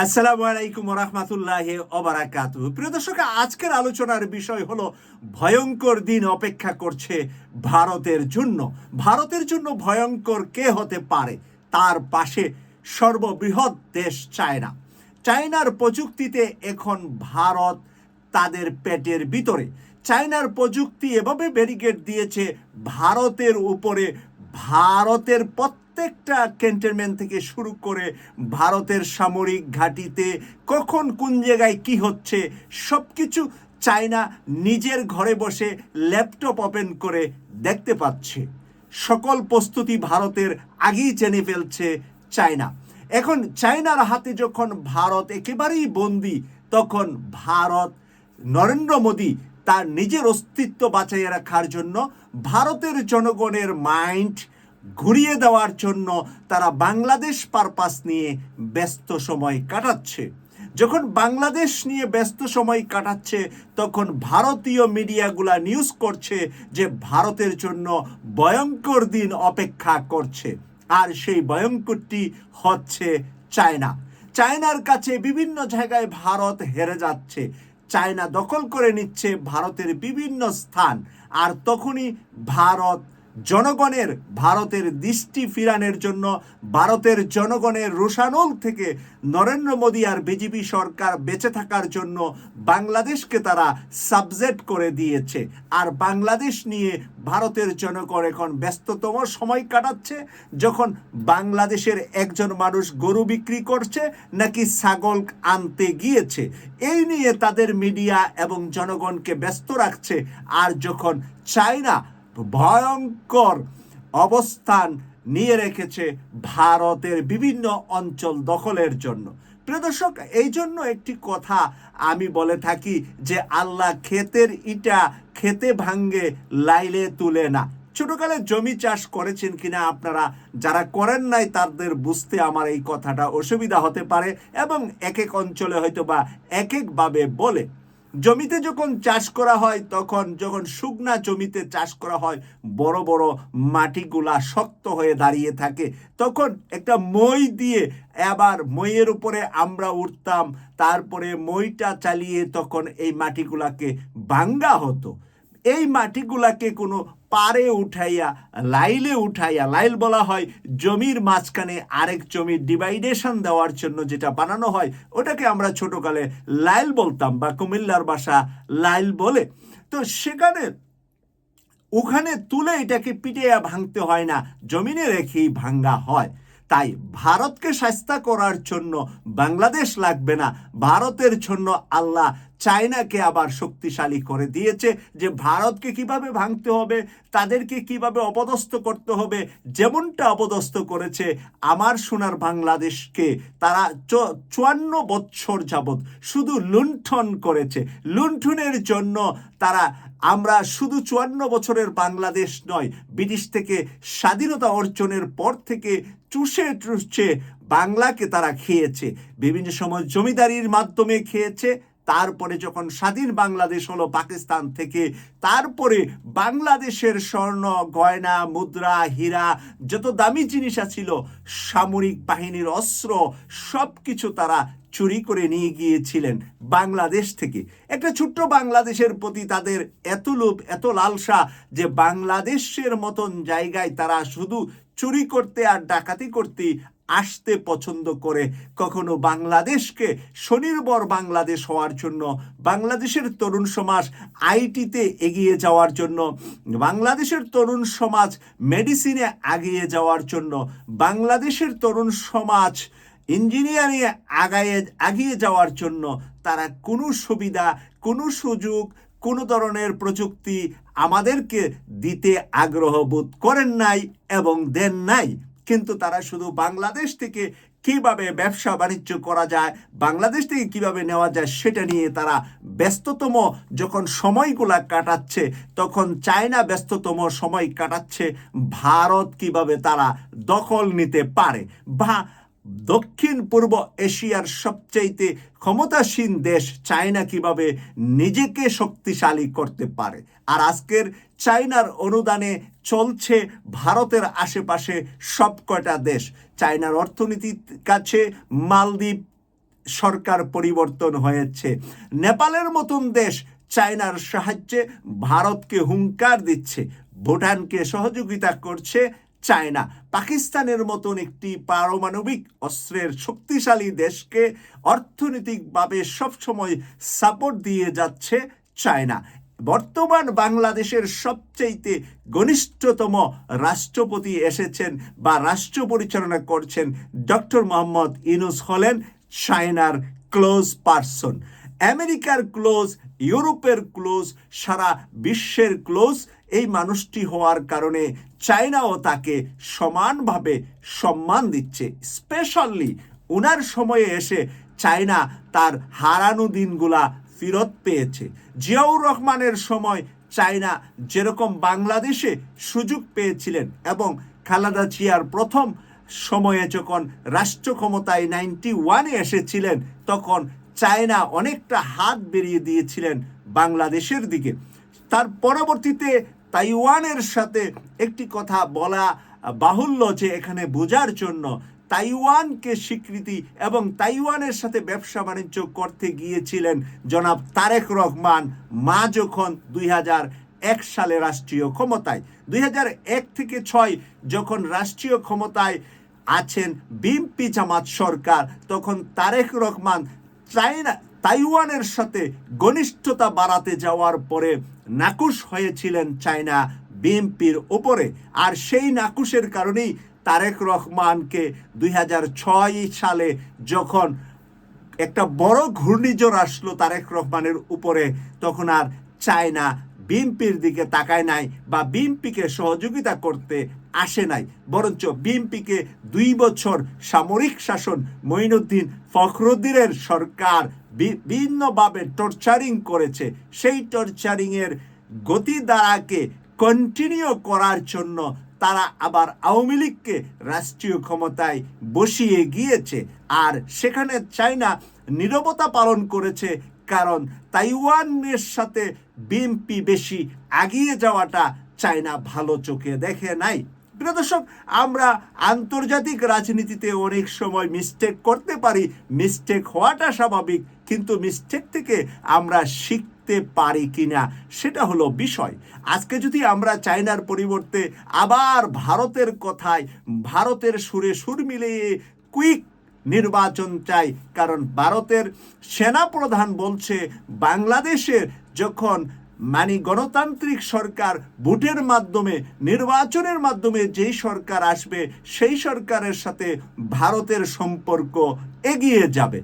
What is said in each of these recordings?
আসসালামু আলাইকুম রহমতুল্লাহ ওবারাকাতু প্রিয় দর্শক, আজকের আলোচনার বিষয় হলো, ভয়ঙ্কর দিন অপেক্ষা করছে ভারতের জন্য। ভারতের জন্য ভয়ঙ্কর কে হতে পারে? তার পাশে সর্ববৃহৎ দেশ চায়না। চায়নার প্রযুক্তিতে এখন ভারত তাদের পেটের ভিতরে। চায়নার প্রযুক্তি এভাবে ব্যারিকেড দিয়েছে, ভারতের উপরে ভারতের প্রত্যেকটা ক্যান্টনমেন্ট থেকে শুরু করে ভারতের সামরিক ঘাঁটিতে কখন কোন জায়গায় কি হচ্ছে সব কিছু চায়না নিজের ঘরে বসে ল্যাপটপ ওপেন করে দেখতে পাচ্ছে। সকল প্রস্তুতি ভারতের আগেই জেনে ফেলছে চায়না। এখন চায়নার হাতে যখন ভারত একেবারেই বন্দি, তখন ভারত নরেন্দ্র মোদী তার নিজের অস্তিত্ব বাঁচাইয়ে রাখার জন্য ভারতের জনগণের মাইন্ড ঘুরিয়ে দেওয়ার জন্য তারা বাংলাদেশ পারপাস নিয়ে ব্যস্ত সময় কাটাচ্ছে। যখন বাংলাদেশ নিয়ে ব্যস্ত সময় কাটাচ্ছে, তখন ভারতীয় মিডিয়াগুলা নিউজ করছে যে ভারতের জন্য ভয়ঙ্কর দিন অপেক্ষা করছে। আর সেই ভয়ঙ্করটি হচ্ছে চায়না। চায়নার কাছে বিভিন্ন জায়গায় ভারত হেরে যাচ্ছে। চায়না দখল করে নিচ্ছে ভারতের বিভিন্ন স্থান। আর তখনই ভারত জনগণের ভারতের দৃষ্টি ফিরানের জন্য ভারতের জনগণের রোশানল থেকে নরেন্দ্র মোদী আর বিজেপি সরকার বেঁচে থাকার জন্য বাংলাদেশকে তারা সাবজেক্ট করে দিয়েছে। আর বাংলাদেশ নিয়ে ভারতের জনগণ এখন ব্যস্ততম সময় কাটাচ্ছে, যখন বাংলাদেশের একজন মানুষ গরু বিক্রি করছে, নাকি ছাগল আনতে গিয়েছে। এই নিয়ে তাদের মিডিয়া এবং জনগণকে ব্যস্ত রাখছে। আর যখন চায়না ভয়ঙ্কর অবস্থান নিয়ে রেখেছে ভারতের বিভিন্ন অঞ্চল দখলের জন্য। প্রদর্শক এই জন্য একটি কথা আমি বলে থাকি যে, আল্লাহ ক্ষেতের ইটা খেতে ভাঙ্গে লাইলে তুলে না। ছোটকালে জমি চাষ করেছেন কিনা আপনারা যারা করেন নাই তাদের বুঝতে আমার এই কথাটা অসুবিধা হতে পারে এবং এক এক অঞ্চলে হয়তো বা এক একভাবে বলে। জমিতে যখন চাষ করা হয়, তখন যখন শুকনা জমিতে চাষ করা হয়, বড় বড় মাটিগুলা শক্ত হয়ে দাঁড়িয়ে থাকে। তখন একটা মই দিয়ে আবার মইয়ের উপরে আমরা উঠতাম, তারপরে মইটা চালিয়ে তখন এই মাটিগুলাকে ভাঙ্গা হতো। এই মাটিগুলাকে কোনো পারে উঠাইয়া, লাইলে উঠাইয়া, লাইল বলা হয় জমির মাঝখানে আরেক জমির ডিভাইডেশন দেওয়ার জন্য যেটা বানানো হয়, ওটাকে আমরা ছোটকালে লাইল বলতাম বা কুমিল্লার বাসা লাইল বলে। তো সেখানে, ওখানে তুলে এটাকে পিটিয়ে ভাঙতে হয় না, জমিনে রেখেই ভাঙ্গা হয়। তাই ভারতকে সাস্তা করার জন্য বাংলাদেশ লাগবে না। ভারতের জন্য আল্লাহ চায়নাকে আবার শক্তিশালী করে দিয়েছে যে ভারতকে কীভাবে ভাঙতে হবে, তাদেরকে কীভাবে অপদস্থ করতে হবে, যেমনটা অপদস্থ করেছে আমার সোনার বাংলাদেশকে। তারা চুয়ান্ন বৎসর যাবৎ শুধু লুণ্ঠন করেছে। লুণ্ঠনের জন্য তারা আমরা শুধু চুয়ান্ন বছরের বাংলাদেশ নয়, ব্রিটিশ থেকে স্বাধীনতা অর্জনের পর থেকে চুষে চুষছে বাংলাকে তারা খেয়েছে। বিভিন্ন সময় জমিদারির মাধ্যমে খেয়েছে তারপরে যখন স্বাধীন বাংলাদেশ হলো পাকিস্তান থেকে, তারপরে বাংলাদেশের স্বর্ণ, গয়না, মুদ্রা, হীরা, যত দামি জিনিস ছিল সামরিক বাহিনীর অস্ত্র সব কিছু তারা চুরি করে নিয়ে গিয়েছিলেন বাংলাদেশ থেকে। একটা ছোট্ট বাংলাদেশের প্রতি তাদের এত লোভ, এত লালসা যে বাংলাদেশের মতন জায়গায় তারা শুধু চুরি করতে আর ডাকাতি করতে আসতে পছন্দ করে। কখনো বাংলাদেশকে স্বনির্ভর বাংলাদেশ হওয়ার জন্য, বাংলাদেশের তরুণ সমাজ আইটিতে এগিয়ে যাওয়ার জন্য, বাংলাদেশের তরুণ সমাজ মেডিসিনে আগিয়ে যাওয়ার জন্য, বাংলাদেশের তরুণ সমাজ ইঞ্জিনিয়ারিংয়ে আগায়ে, এগিয়ে যাওয়ার জন্য তারা কোনো সুবিধা, কোনো সুযোগ, কোনো ধরনের প্রযুক্তি আমাদেরকে দিতে আগ্রহ বোধ করেন নাই এবং দেন নাই। কিন্তু তারা শুধু বাংলাদেশ থেকে কীভাবে ব্যবসা বাণিজ্য করা যায়, বাংলাদেশ থেকে কীভাবে নেওয়া যায় সেটা নিয়ে তারা ব্যস্ততম যখন সময়গুলা কাটাচ্ছে, তখন চায়না ব্যস্ততম সময় কাটাচ্ছে, ভারত কীভাবে তারা দখল নিতে পারে বা দক্ষিণ পূর্ব এশিয়ার সবচাইতে ক্ষমতাসীন দেশ চায়না কীভাবে নিজেকে শক্তিশালী করতে পারে। আর আজকের চায়নার অনুদানে চলছে ভারতের আশেপাশে সব কয়টা দেশ। চায়নার অর্থনীতির কাছে মালদ্বীপ সরকার পরিবর্তন হয়েছে। নেপালের মতন দেশ চায়নার সাহায্যে ভারতকে হুঙ্কার দিচ্ছে। ভুটানকে সহযোগিতা করছে চায়না। পাকিস্তানের মতন একটি পারমাণবিক অস্ত্রের শক্তিশালী দেশকে অর্থনৈতিকভাবে সবসময় সাপোর্ট দিয়ে যাচ্ছে চায়না। বর্তমান বাংলাদেশের সবচেয়ে ঘনিষ্ঠতম রাষ্ট্রপতি এসেছেন বা রাষ্ট্র পরিচালনা করছেন ডক্টর মোহাম্মদ ইনুস হলেন চায়নার ক্লোজ পার্সন। আমেরিকার ক্লোজ, ইউরোপের ক্লোজ, সারা বিশ্বের ক্লোজ এই মানুষটি হওয়ার কারণে চায়নাও তাকে সমানভাবে সম্মান দিচ্ছে। স্পেশালি উনার সময়ে এসে চায়না তার হারানো দিনগুলা ফেরত পেয়েছে। জিয়াউর রহমানের সময় চায়না যেরকম বাংলাদেশে সুযোগ পেয়েছিলেন এবং খালাদা জিয়ার প্রথম সময়ে যখন রাষ্ট্র ক্ষমতায় নাইনটি ওয়ানে এসেছিলেন, তখন চায়না অনেকটা হাত বেরিয়ে দিয়েছিলেন বাংলাদেশের দিকে। তার পরবর্তীতে তাইওয়ানের সাথে একটি কথা বলা বাহুল্য যে এখানে বোঝার জন্য তাইওয়ানকে স্বীকৃতি এবং তাইওয়ানের সাথে ব্যবসা বাণিজ্য করতে গিয়েছিলেন জনাব তারেক রহমান মা যখন দুই এক সালে রাষ্ট্রীয় ক্ষমতায়, দুই এক থেকে ছয় যখন রাষ্ট্রীয় ক্ষমতায় আছেন বিএনপি জামাত সরকার, তখন তারেক রহমান চায়না, তাইওয়ানের সাথে ঘনিষ্ঠতা বাড়াতে যাওয়ার পরে নাকুশ হয়েছিলেন চায়না বিএনপির উপরে আর সেই নাকুশের কারণেই তারেক রহমানকে দুই হাজার ছয় সালে যখন একটা বড় ঘূর্ণিঝড় আসলো তারেক রহমানের উপরে, তখন আর চায়না বিএনপির দিকে তাকায় নাই বা বিএনপিকে সহযোগিতা করতে আসে নাই। বরঞ্চ বিএনপিকে দুই বছর সামরিক শাসন, মঈনুদ্দিন ফখরুদ্দিনের সরকার বিভিন্নভাবে টর্চারিং করেছে। সেই টর্চারিংয়ের গতি দ্বারাকে কন্টিনিউ করার জন্য তারা আবার আওয়ামী লীগকে রাষ্ট্রীয় ক্ষমতায় বসিয়ে গিয়েছে। আর সেখানে চায়না নীরবতা পালন করেছে কারণ তাইওয়ানের সাথে বিএনপি বেশি আগিয়ে যাওয়াটা চায়না ভালো চোখে দেখে নাই। প্রিয় দর্শক, আমরা আন্তর্জাতিক রাজনীতিতে অনেক সময় মিস্টেক করতে পারি। মিস্টেক হওয়াটা স্বাভাবিক, কিন্তু মিস্টেক থেকে আমরা শিখতে পারি কিনা, সেটা হলো বিষয়। আজকে যদি আমরা চায়নার পরিবর্তে আবার ভারতের কথায়, ভারতের সুরে সুর মিলিয়ে কুইক নির্বাচন চাই, কারণ ভারতের সেনাপ্রধান বলছে, বাংলাদেশের যখন মানে গণতান্ত্রিক সরকার ভোটের মাধ্যমে, নির্বাচনের মাধ্যমে যেই সরকার আসবে, সেই সরকারের সাথে ভারতের সম্পর্ক এগিয়ে যাবে।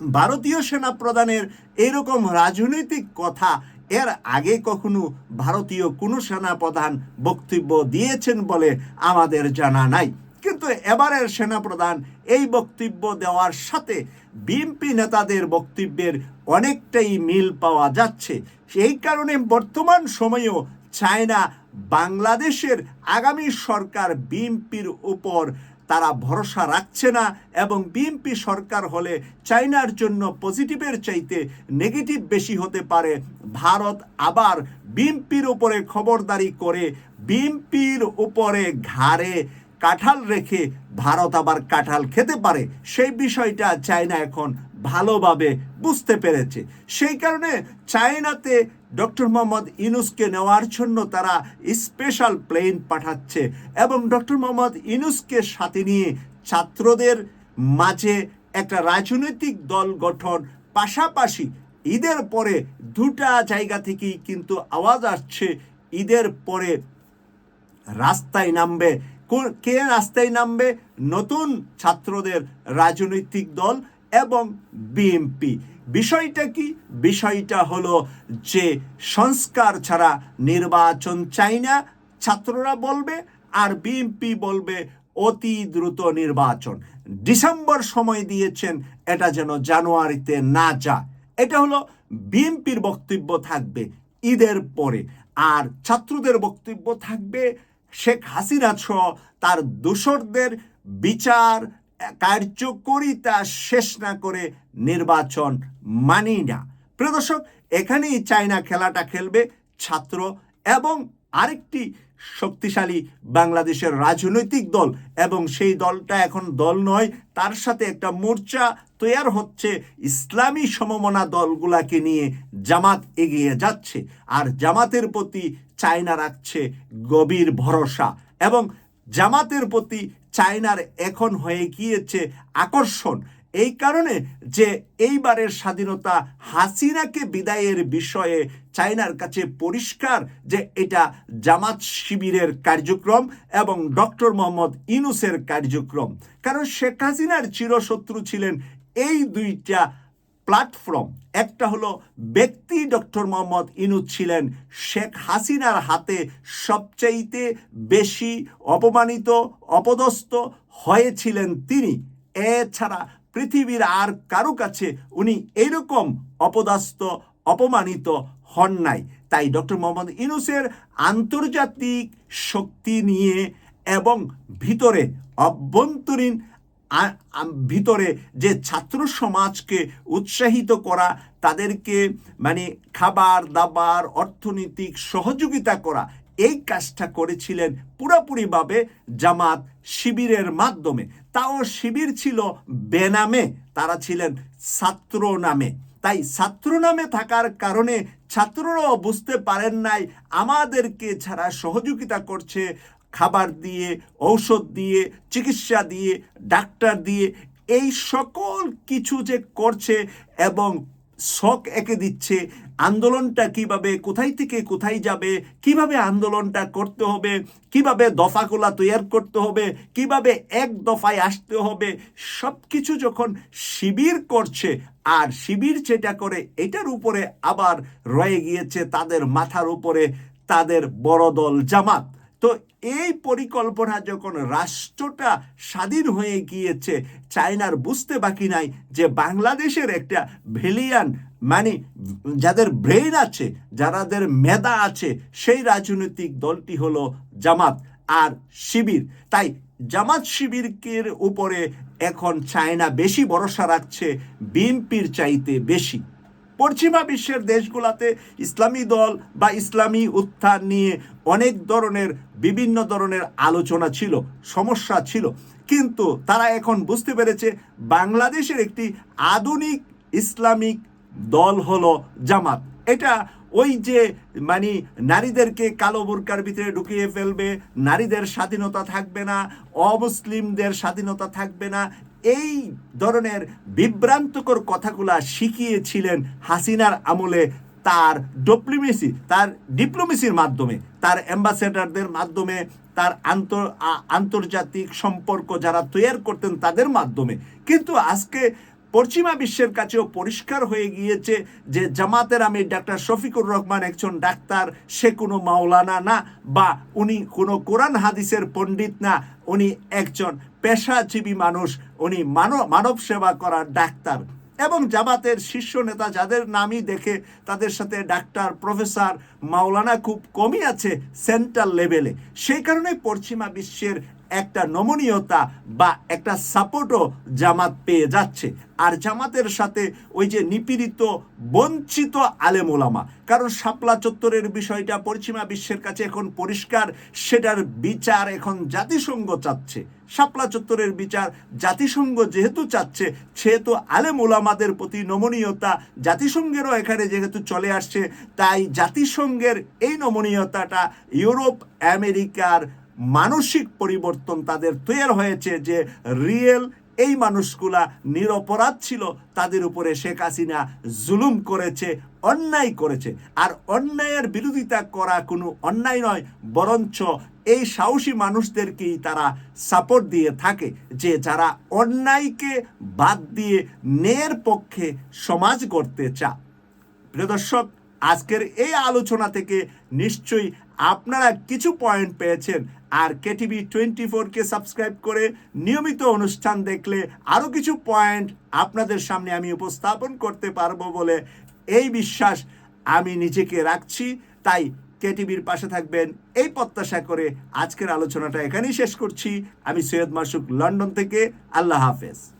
ভারতীয় সেনা প্রধানের এরকম রাজনৈতিক কথা এর আগে কখনো ভারতীয় কোনো সেনা প্রধান বক্তব্য দিয়েছেন বলে আমাদের জানা নাই। কিন্তু এবারের সেনাপ্রধান এই বক্তব্য দেওয়ার সাথে বিএনপি নেতাদের বক্তব্যের অনেকটাই মিল পাওয়া যাচ্ছে। সেই কারণে বর্তমান সময়েও চায়না বাংলাদেশের আগামী সরকার বিএনপির উপর তারা ভরসা রাখছে না এবং বিএনপি সরকার হলে চায়নার জন্য পজিটিভের চাইতে নেগেটিভ বেশি হতে পারে। ভারত আবার বিএনপির উপরে খবরদারি করে বিএনপির উপরে ঘাড়ে কাঁঠাল রেখে ভারত আবার কাঁঠাল খেতে পারে। সেই বিষয়টা চায়না এখন ভালোভাবে বুঝতে পেরেছে। সেই কারণে চায়নাতে ডক্টর মোহাম্মদ ইনুসকে নেওয়ার জন্য তারা স্পেশাল প্লেন পাঠাচ্ছে এবং ডক্টর মোহাম্মদ ইনুসকে সাথে নিয়ে ছাত্রদের মাঝে একটা রাজনৈতিক দল গঠন, পাশাপাশি ঈদের পরে দুটা জায়গা থেকেই কিন্তু আওয়াজ আসছে, ঈদের পরে রাস্তায় নামবে। কে রাস্তায় নামবে? নতুন ছাত্রদের রাজনৈতিক দল এবং বিএমপি বিষয়টা কি? বিষয়টা হলো যে সংস্কার ছাড়া নির্বাচন চাই না, ছাত্ররা বলবে আর বিএমপি বলবে অতি দ্রুত নির্বাচন। ডিসেম্বর সময় দিয়েছেন, এটা যেন জানুয়ারিতে না যা এটা হলো বিএমপির বক্তব্য থাকবে ঈদের পরে। আর ছাত্রদের বক্তব্য থাকবে শেখ হাসিনা সহ তার দোসরদের বিচার কার্যকরিতা শেষ না করে নির্বাচন মানি না। প্রিয় দর্শক, এখানেই চায়না খেলাটা খেলবে ছাত্র এবং আরেকটি শক্তিশালী বাংলাদেশের রাজনৈতিক দল এবং সেই দলটা এখন দল নয়, তার সাথে একটা মোর্চা তৈয়ার হচ্ছে ইসলামী সমমনা দলগুলাকে নিয়ে। জামাত এগিয়ে যাচ্ছে আর জামাতের প্রতি চায়না রাখছে গভীর ভরসা এবং জামাতের প্রতি চায়নার এখন হয়ে গিয়েছে আকর্ষণ। এই কারণে যে এইবারের স্বাধীনতা হাসিনাকে বিদায়ের বিষয়ে চায়নার কাছে পরিষ্কার যে এটা জামাত শিবিরের কার্যক্রম এবং ডক্টর মোহাম্মদ ইনুসের কার্যক্রম। কারণ শেখ হাসিনার চিরশত্রু ছিলেন এই দুইটা প্ল্যাটফর্ম একটা হলো ব্যক্তি ডক্টর মোহাম্মদ ইনুস ছিলেন। শেখ হাসিনার হাতে সবচাইতে বেশি অপমানিত, অপদস্থ হয়েছিলেন তিনি। এছাড়া পৃথিবীর আর কারও কাছে উনি এরকম অপদাস্ত অপমানিত হন নাই। তাই ডক্টর মোহাম্মদ ইনুসের আন্তর্জাতিক শক্তি নিয়ে এবং ভিতরে অভ্যন্তরীণ ভিতরে যে ছাত্র সমাজকে উৎসাহিত করা, তাদেরকে মানে খাবার, দাবার, অর্থনৈতিক সহযোগিতা করা, এই কাজটা করেছিলেন পুরোপুরিভাবে জামাত শিবিরের মাধ্যমে। তাও শিবির ছিল বেনামে, তারা ছিলেন ছাত্র নামে তাই ছাত্র নামে থাকার কারণে ছাত্ররাও বুঝতে পারেন নাই, আমাদেরকে ছাড়া সহযোগিতা করছে খাবার দিয়ে, ঔষধ দিয়ে, চিকিৎসা দিয়ে, ডাক্তার দিয়ে, এই সকল কিছু যে করছে এবং শখ এঁকে দিচ্ছে, আন্দোলনটা কীভাবে, কোথায় থেকে কোথায় যাবে, কীভাবে আন্দোলনটা করতে হবে, কীভাবে দফাগুলা তৈরি করতে হবে, কীভাবে এক দফায় আসতে হবে সব কিছু যখন শিবির করছে, আর শিবির যেটা করে, এটার উপরে আবার রয়ে গিয়েছে তাদের মাথার উপরে তাদের বড় দল জামাত। তো এই পরিকল্পনা যখন রাষ্ট্রটা স্বাধীন হয়ে গিয়েছে, চায়নার বুঝতে বাকি নাই যে বাংলাদেশের একটা ভেলিয়ান মানে যাদের ব্রেন আছে, যারাদের মেধা আছে, সেই রাজনৈতিক দলটি হলো জামাত আর শিবির। তাই জামাত শিবিরকের উপরে এখন চায়না বেশি ভরসা রাখছে, বিএনপির চাইতে বেশি। পশ্চিমা বিশ্বের দেশগুলোতে ইসলামী দল বা ইসলামী উত্থান নিয়ে অনেক ধরনের, বিভিন্ন ধরনের আলোচনা ছিল, সমস্যা ছিল। কিন্তু তারা এখন বুঝতে পেরেছে, বাংলাদেশের একটি আধুনিক ইসলামিক দল হলো জামাত। এটা ওই যে মানে নারীদেরকে কালো বোরকার ভিতরে ঢুকিয়ে ফেলবে, নারীদের স্বাধীনতা থাকবে না, অমুসলিমদের স্বাধীনতা থাকবে না, এই ধরনের বিভ্রান্তকর কথাগুলা শিখিয়েছিলেন হাসিনার আমলে তার ডিপ্লোমেসি তার ডিপ্লোমেসির মাধ্যমে, তার অ্যাম্বাসেডারদের মাধ্যমে, তার আন্তর আন্তর্জাতিক সম্পর্ক যারা তৈরি করতেন তাদের মাধ্যমে। কিন্তু আজকে পশ্চিমা বিশ্বের কাছেও পরিষ্কার হয়ে গিয়েছে যে জামাতের আমি ডাক্তার শফিকুর রহমান একজন ডাক্তার, সে কোনো মাওলানা না বা উনি কোনো কোরআন হাদিসের পণ্ডিত না, উনি একজন পেশাজীবী মানুষ, উনি মানব মানব সেবা করার ডাক্তার। এবং জামাতের শীর্ষ নেতা যাদের নামই দেখে তাদের সাথে ডাক্তার প্রফেসর মাওলানা খুব কমই আছে সেন্ট্রাল লেভেলে। সেই কারণে পশ্চিমা বিশ্বের একটা নমনীয়তা বা একটা সাপোর্টও জামাত পেয়ে যাচ্ছে। আর জামাতের সাথে ওই যে নিপীড়িত, বঞ্চিত আলেমোলামা কারণ শাপলা চত্বরের বিষয়টা পশ্চিমা বিশ্বের কাছে এখন পরিষ্কার, সেটার বিচার এখন জাতিসংঘ চাচ্ছে। শাপলা চত্বরের বিচার জাতিসংঘ যেহেতু চাচ্ছে, সেহেতু আলেম ওলামাদের প্রতি নমনীয়তা জাতিসংঘেরও এখানে যেহেতু চলে আসছে, তাই জাতিসংঘের এই নমনীয়তাটা ইউরোপ, আমেরিকার মানসিক পরিবর্তন তাদের তৈরি হয়েছে যে রিয়েল এই মানুষগুলা নিরপরাধ ছিল, তাদের উপরে শেখ হাসিনা জুলুম করেছে, অন্যায় করেছে। আর অন্যায়ের বিরোধিতা করা কোনো অন্যায় নয়, বরঞ্চ এই সাহসী মানুষদেরকেই তারা সাপোর্ট দিয়ে থাকে যে যারা অন্যায়কে বাদ দিয়ে ন্যায়ের পক্ষে সমাজ গড়তে চা প্রিয় দর্শক, আজকের এই আলোচনা থেকে নিশ্চয়ই আপনারা কিছু পয়েন্ট পেয়েছেন। আর কেটিভি টোয়েন্টি ফোরকে সাবস্ক্রাইব করে নিয়মিত অনুষ্ঠান দেখলে আরও কিছু পয়েন্ট আপনাদের সামনে আমি উপস্থাপন করতে পারব বলে এই বিশ্বাস আমি নিজেকে রাখছি। তাই কেটিভির পাশে থাকবেন, এই প্রত্যাশা করে আজকের আলোচনাটা এখানেই শেষ করছি। আমি সৈয়দ মাসুক, লন্ডন থেকে। আল্লাহ হাফেজ।